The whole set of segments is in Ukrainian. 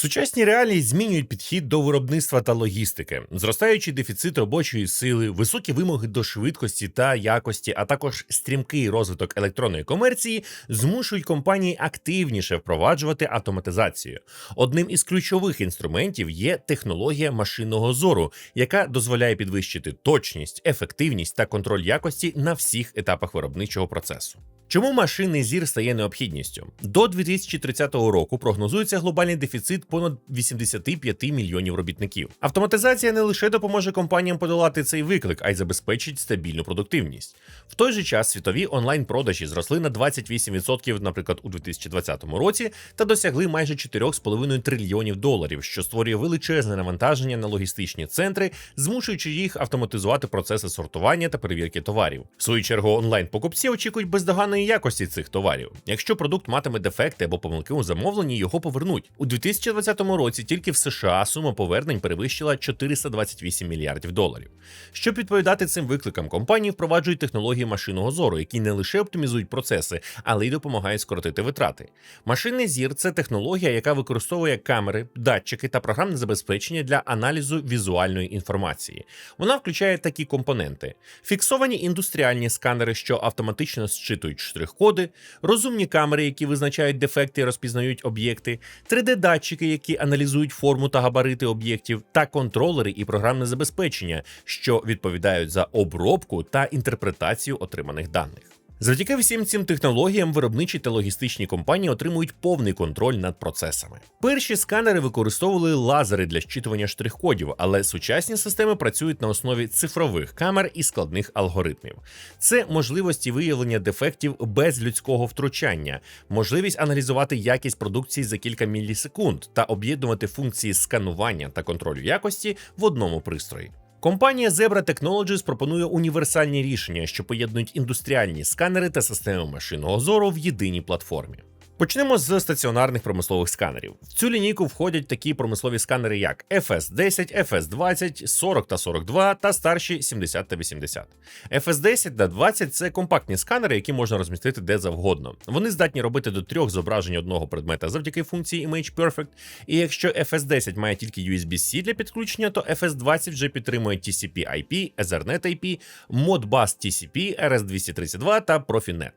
Сучасні реалії змінюють підхід до виробництва та логістики, зростаючий дефіцит робочої сили, високі вимоги до швидкості та якості, а також стрімкий розвиток електронної комерції змушують компанії активніше впроваджувати автоматизацію. Одним із ключових інструментів є технологія машинного зору, яка дозволяє підвищити точність, ефективність та контроль якості на всіх етапах виробничого процесу. Чому машинний зір стає необхідністю? До 2030 року прогнозується глобальний дефіцит понад 85 мільйонів робітників. Автоматизація не лише допоможе компаніям подолати цей виклик, а й забезпечить стабільну продуктивність. В той же час світові онлайн-продажі зросли на 28%, наприклад, у 2020 році, та досягли майже 4,5 трильйонів доларів, що створює величезне навантаження на логістичні центри, змушуючи їх автоматизувати процеси сортування та перевірки товарів. В свою чергу онлайн-покупці очікують бездоганної якості цих товарів. Якщо продукт матиме дефекти або помилки у замовленні, його повернуть у 2020 році. Тільки в США сума повернень перевищила 428 мільярдів доларів. Щоб відповідати цим викликам, компанії впроваджують технології машинного зору, які не лише оптимізують процеси, але й допомагають скоротити витрати. Машинний зір це технологія, яка використовує камери, датчики та програмне забезпечення для аналізу візуальної інформації. Вона включає такі компоненти: фіксовані індустріальні сканери, що автоматично зчитують штрих-коди, розумні камери, які визначають дефекти і розпізнають об'єкти, 3D-датчики, які аналізують форму та габарити об'єктів, та контролери і програмне забезпечення, що відповідають за обробку та інтерпретацію отриманих даних. Завдяки всім цим технологіям виробничі та логістичні компанії отримують повний контроль над процесами. Перші сканери використовували лазери для щитування штрих-кодів, але сучасні системи працюють на основі цифрових камер і складних алгоритмів. Це можливості виявлення дефектів без людського втручання, можливість аналізувати якість продукції за кілька мілісекунд та об'єднувати функції сканування та контролю якості в одному пристрої. Компанія Zebra Technologies пропонує універсальні рішення, що поєднують індустріальні сканери та системи машинного зору в єдиній платформі. Почнемо з стаціонарних промислових сканерів. В цю лінійку входять такі промислові сканери, як FS10, FS20, 40 та 42 та старші 70 та 80. FS10 та 20 це компактні сканери, які можна розмістити де завгодно. Вони здатні робити до трьох зображень одного предмета завдяки функції Image Perfect. І якщо FS10 має тільки USB-C для підключення, то FS20 вже підтримує TCP-IP, Ethernet IP, Modbus TCP, RS232 та Profinet.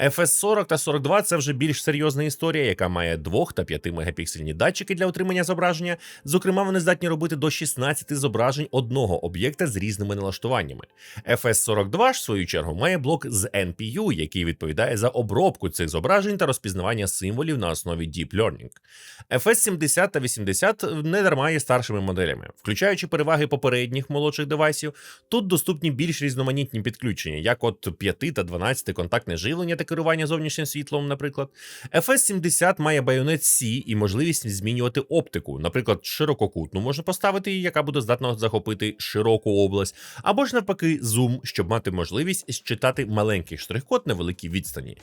FS40 та 42 це вже більш серйозна історія, яка має 2 та 5 мегапіксельні датчики для отримання зображення. Зокрема, вони здатні робити до 16 зображень одного об'єкта з різними налаштуваннями. FS42 ж, в свою чергу, має блок з NPU, який відповідає за обробку цих зображень та розпізнавання символів на основі Deep Learning. FS70 та 80 не дарма є старшими моделями, включаючи переваги попередніх молодших девайсів. Тут доступні більш різноманітні підключення, як от 5 та 12 контактне живлення та керування зовнішнім світлом, наприклад. FS70 має байонет C і можливість змінювати оптику. Наприклад, ширококутну можна поставити, яка буде здатна захопити широку область, або ж навпаки, зум, щоб мати можливість считати маленький штрих-код на великій відстані.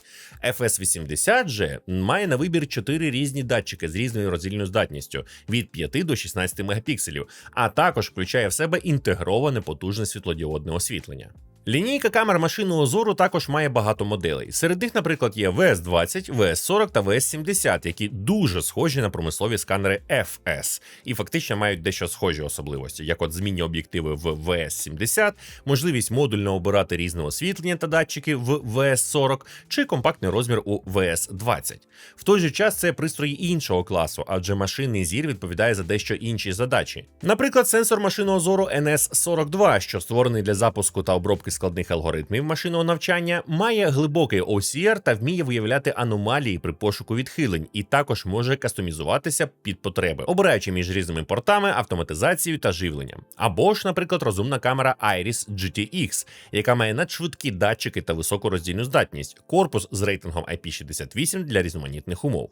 FS80 же має на вибір 4 різні датчики з різною роздільною здатністю від 5 до 16 мегапікселів, а також включає в себе інтегроване потужне світлодіодне освітлення. Лінійка камер машинного зору також має багато моделей. Серед них, наприклад, є VS20, VS40 та VS70, які дуже схожі на промислові сканери FS і фактично мають дещо схожі особливості, як от змінні об'єктиви в VS70, можливість модульно обирати різне освітлення та датчики в VS40 чи компактний розмір у VS20. В той же час це пристрої іншого класу, адже машинний зір відповідає за дещо інші задачі. Наприклад, сенсор машинного зору NS42, що створений для запуску та обробки складних алгоритмів машинного навчання, має глибокий OCR та вміє виявляти аномалії при пошуку відхилень, і також може кастомізуватися під потреби, обираючи між різними портами, автоматизацією та живленням. Або ж, наприклад, розумна камера Iris GTX, яка має надшвидкі датчики та високу роздільну здатність, корпус з рейтингом IP68 для різноманітних умов.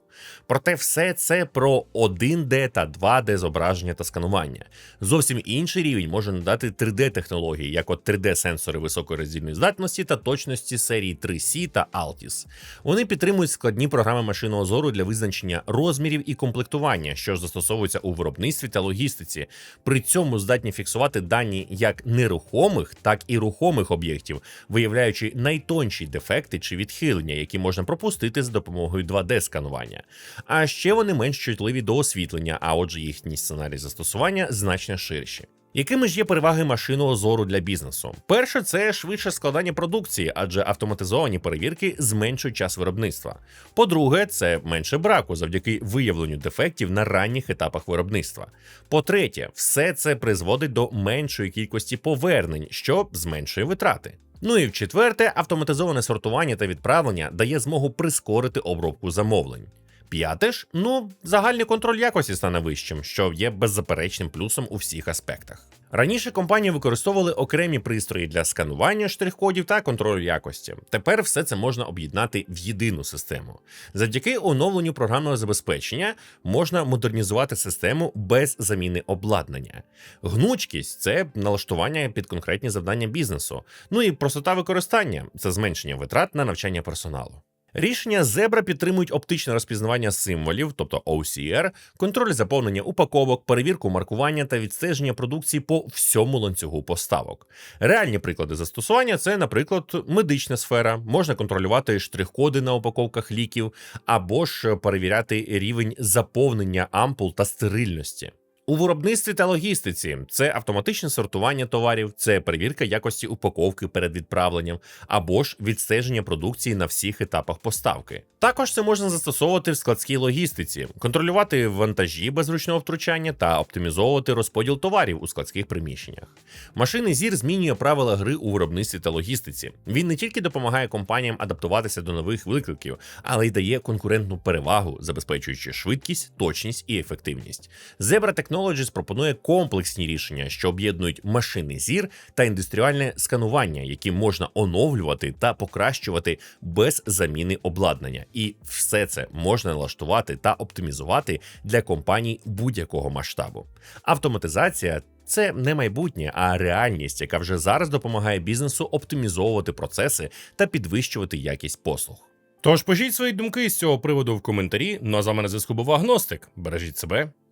Проте все це про 1D та 2D зображення та сканування. Зовсім інший рівень може надати 3D технології, як от 3D-сенсори високої високої роздільної здатності та точності серії 3C та Altis. Вони підтримують складні програми машинного зору для визначення розмірів і комплектування, що застосовуються у виробництві та логістиці. При цьому здатні фіксувати дані як нерухомих, так і рухомих об'єктів, виявляючи найтонші дефекти чи відхилення, які можна пропустити з допомогою 2D-сканування. А ще вони менш чутливі до освітлення, а отже, їхні сценарії застосування значно ширші. Якими ж є переваги машинного зору для бізнесу? Перше, це швидше складання продукції, адже автоматизовані перевірки зменшують час виробництва. По-друге, це менше браку завдяки виявленню дефектів на ранніх етапах виробництва. По-третє, все це призводить до меншої кількості повернень, що зменшує витрати. Ну і в четверте, автоматизоване сортування та відправлення дає змогу прискорити обробку замовлень. П'яте ж, ну, загальний контроль якості стане вищим, що є беззаперечним плюсом у всіх аспектах. Раніше компанії використовували окремі пристрої для сканування штрих-кодів та контролю якості. Тепер все це можна об'єднати в єдину систему. Завдяки оновленню програмного забезпечення можна модернізувати систему без заміни обладнання. Гнучкість це налаштування під конкретні завдання бізнесу. Ну і простота використання це зменшення витрат на навчання персоналу. Рішення Zebra підтримують оптичне розпізнавання символів, тобто OCR, контроль заповнення упаковок, перевірку маркування та відстеження продукції по всьому ланцюгу поставок. Реальні приклади застосування це, наприклад, медична сфера, можна контролювати штрих-коди на упаковках ліків, або ж перевіряти рівень заповнення ампул та стерильності. У виробництві та логістиці це автоматичне сортування товарів, це перевірка якості упаковки перед відправленням, або ж відстеження продукції на всіх етапах поставки. Також це можна застосовувати в складській логістиці, контролювати вантажі без ручного втручання та оптимізовувати розподіл товарів у складських приміщеннях. Машинний зір змінює правила гри у виробництві та логістиці. Він не тільки допомагає компаніям адаптуватися до нових викликів, але й дає конкурентну перевагу, забезпечуючи швидкість, точність і ефективність. Zebra Technologies пропонує комплексні рішення, що об'єднують машинний зір та індустріальне сканування, які можна оновлювати та покращувати без заміни обладнання. І все це можна налаштувати та оптимізувати для компаній будь-якого масштабу. Автоматизація. Це не майбутнє, а реальність, яка вже зараз допомагає бізнесу оптимізовувати процеси та підвищувати якість послуг. Тож пишіть свої думки з цього приводу в коментарі. Ну а з вами на зв'язку був Агностик. Бережіть себе,